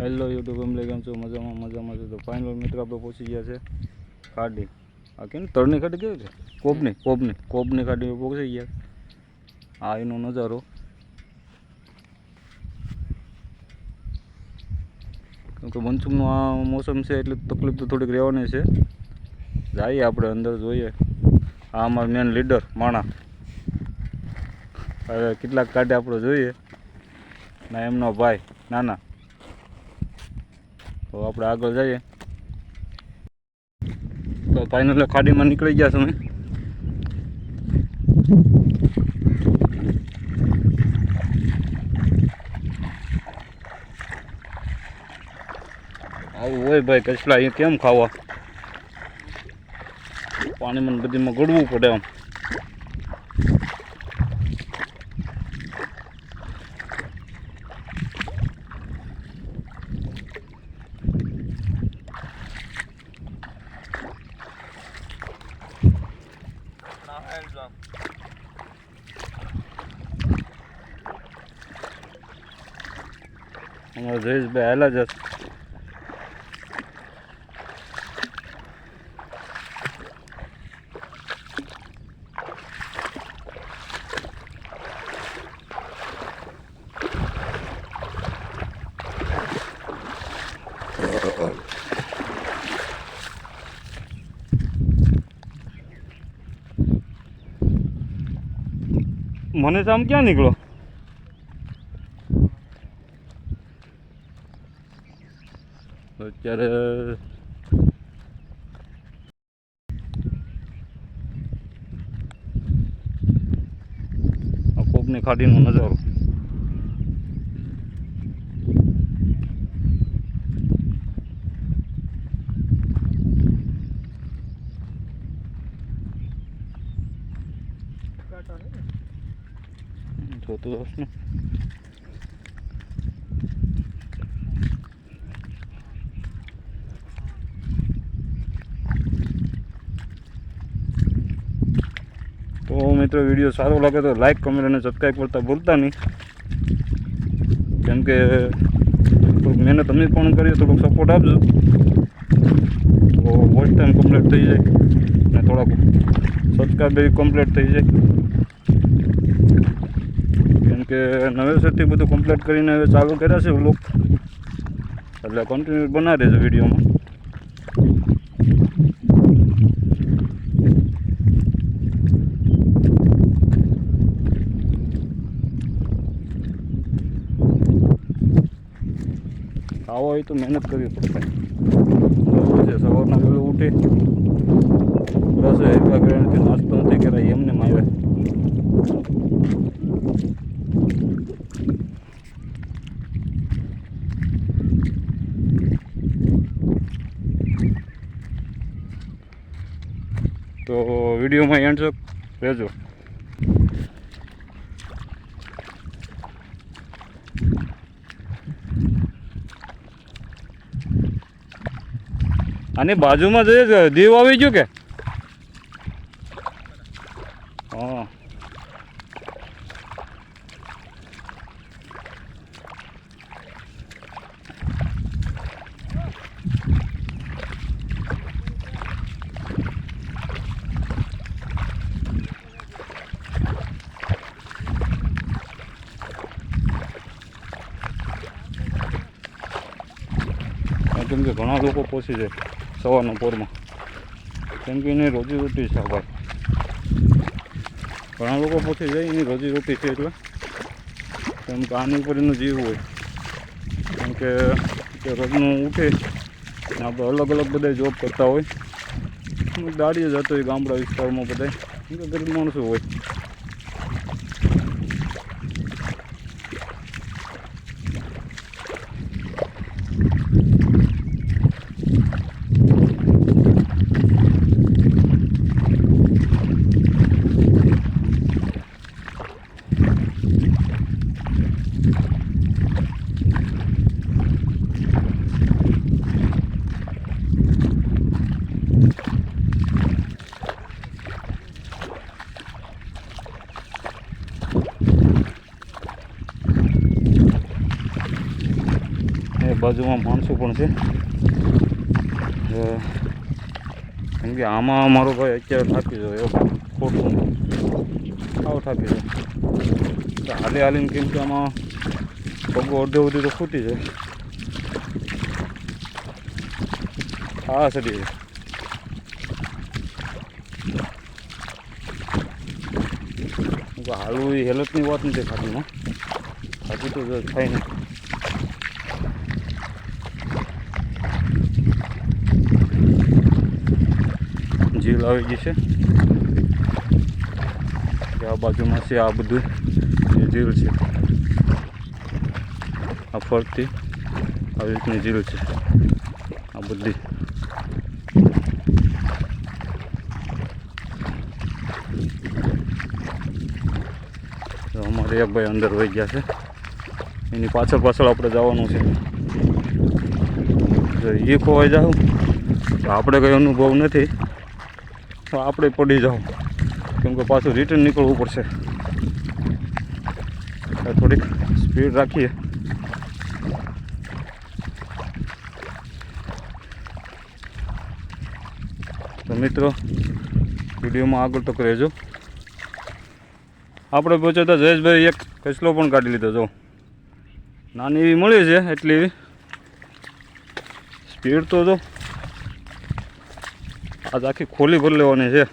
Hello YouTube family કેમ છો? મજામાં મજામાં છે? તો ફાઇનલ મિત્ર આપણે પહોંચી ગયા છે ખાડી. આ કેમ? તળની ખાડી કેવી છે? કોબની કોબની કોબની ખાડી પહોંચી ગયા. આ એનો નજારો. કેમ કે મનસૂનનું આ મોસમ છે એટલે તકલીફ તો થોડીક રહેવાની છે. જઈએ આપણે અંદર, જોઈએ. આ અમારા મેન લીડર માણા. હવે કેટલાક કાઢે આપણે જોઈએ. ના, એમનો ભાઈ, નાના. તો આપણે આગળ જઈએ. તો ફાઇનલ ખાડીમાં નીકળી ગયા તમે આવું હોય ભાઈ, કચલા એ કેમ ખાવા? પાણીમાં બધીમાં ગળવું પડે આમ. અમારા જયેશભાઈ હાલા જશે મને આમ ક્યાં નીકળો? તો અત્યારે આ કોપની ખાડીનો નજારો જોતું હશ ને તો મિત્રો વીડિયો સારો લાગે તો લાઇક કમેન્ટ અને સબસ્ક્રાઈબ કરતા ભૂલતા નહીં. કેમ કે, થોડુંક મહેનત અમે પણ કરીએ, થોડુંક સપોર્ટ આપજો. તો વોચ ટાઈમ કમ્પ્લીટ થઈ જાય. અને થોડાક સબસ્ક્રાઈબ કમ્પ્લીટ થઈ જાય. કેમ કે નવેસરથી બધું કમ્પ્લીટ કરીને હવે ચાલુ કર્યા છે વ્લોગ એટલે કન્ટિન્યુ બનાવી દેજો વિડીયોમાં આવો હોય તો મહેનત કરવી પડશે બરાબર છે, સવારના વહેલું ઉઠી રસોઈ કરીને નાસ્તો નથી કરાય, એમને આવે તો વિડીયોમાં એન્ડ રહેજો. અને બાજુમાં જોઈએ દીવ આવી ગયું કે? હા. કેમ કે ઘણા લોકો પહોંચી જાય. સવારના પોરમાં કેમ કે એની રોજીરોટી છે ભાઈ ઘણા લોકો પહોંચી જાય એની રોજીરોટી છે એટલે કેમ કે આની ઉપર એનું જીવ હોય કેમ કે રોજનું ઉઠે આપણે અલગ અલગ બધા જોબ કરતા હોય દાડીએ જતો હોય ગામડા વિસ્તારમાં બધા ગરીબ માણસો હોય બાજુમાં માણસો પણ છે. કેમ કે આમાં મારો ભાઈ અત્યારે થાકી જાય એવો ખોટું. આવો થાકી જાય હાલી હાલે હાલીને કેમ કે આમાં પગો અડધે સુધી તો ખૂટી જાય. હા, સડી જાય. હું કહું હાલવું એ હેલતની વાત નથી ખાતીમાં ખાતી તો થાય ને. જીલ આવી ગઈ છે આ બાજુમાં છે આ બધું એ જીલ છે આ ફરતી આવી રીતની ઝીલ છે આ બધી અમારે એક ભાઈ અંદર વહી ગયા છે એની પાછળ પાછળ આપણે જવાનું છે જો એ ખોવાઈ તો આપણે કંઈ અનુભવ નથી આપણે પડી જાવ કેમ કે પાછું રિટર્ન નીકળવું પડશે. થોડીક સ્પીડ રાખીએ. તો મિત્રો, વિડીયોમાં આગળ તો રહેજો. આપણે પહોંચ્યા તો જયેશભાઈ, એક કચલો પણ કાઢી લીધો, જો. નાની એવી મળી છે, એટલી સ્પીડ તો જો. આજ આખી ખોલી ભરી લેવાની છે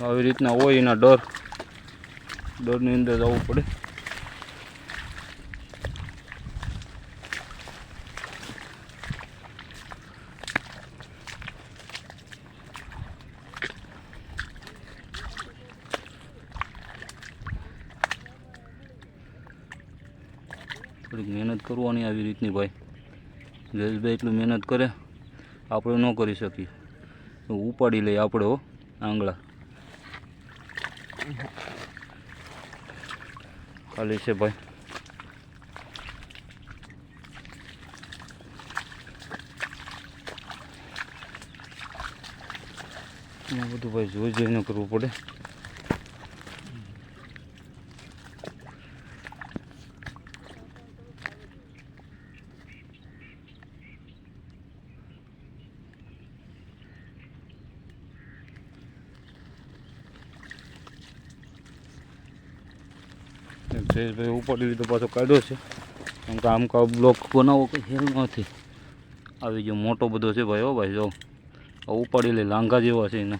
આવી રીતના હોય એના ડર ડરની અંદર જવું પડે થોડીક મહેનત કરવાની આવી રીતની ભાઈ. જયેશભાઈ એટલું મહેનત કરે, આપણે ન કરી શકીએ. ઉપાડી લઈએ આપણે હો, આંગળા. ખાલી છે ભાઈ. બધું ભાઈ જોઈ જોઈને કરવું પડે. જયેશભાઈ ઉપાડી લીધો પાછો કાઢ્યો છે. કેમ કે આમ કા બ્લોક બનાવવો કંઈ હેલ નથી. આવી ગયો મોટો બધો છે ભાઈ, હો ભાઈ, જો. ઉપાડી લે લાંઘા જેવા છે એના.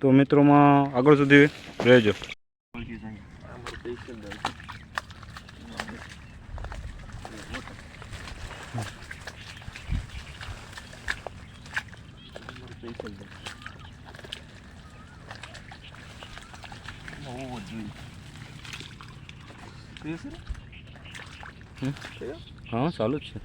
તો મિત્રોમાં આગળ સુધી રહેજો. હા ચાલુ જ છે.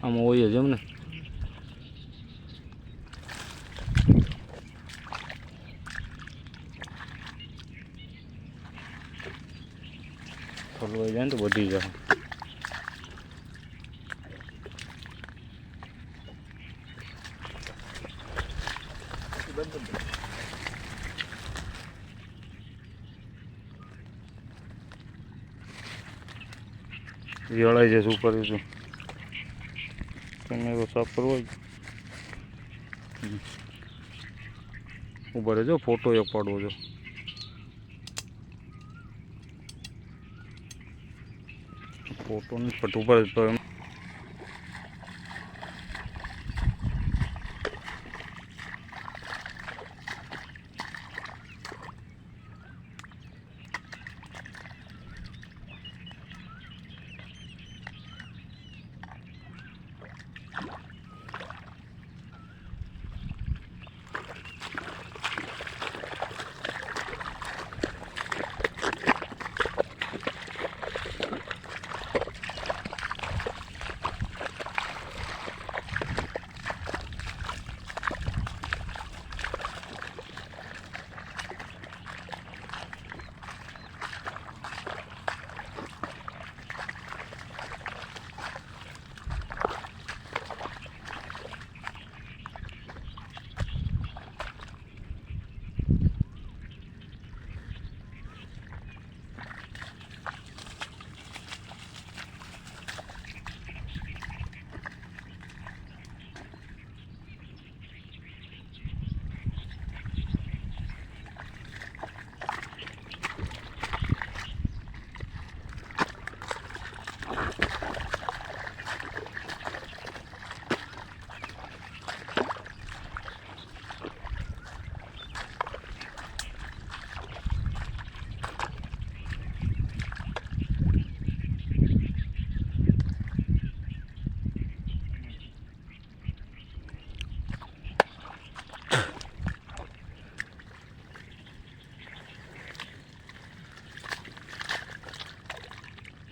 આમાં હોય જ એમ ને. ખોલવાઈ જાય ને તો વધી જાય. જળાઈ જશે ઉપર છું તમે સાફ કરવો ઊભા રહેજો ફોટો એક પાડવો છો ફોટો નહીં પટ ઉપર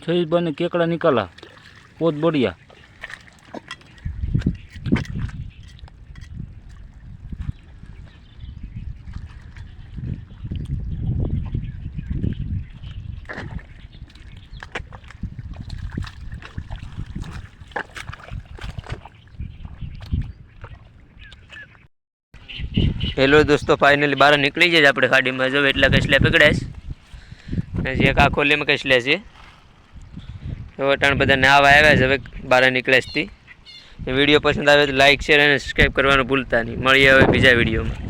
તો બને કેકડા નીકળા. પોત બઢિયા હેલો દોસ્તો ફાઇનલી બહાર નીકળી જાય આપણે ગાડીમાં. જો એટલા કસલે પકડાશ જે આખો લેમ કસલે છે. તો અટાણ બધા નાવા આવ્યા છે, હવે બહાર નીકળેશથી વીડિયો પસંદ આવે તો લાઇક શેર અને સબસ્ક્રાઈબ કરવાનું ભૂલતા નહીં. મળીએ હવે બીજા વિડીયોમાં.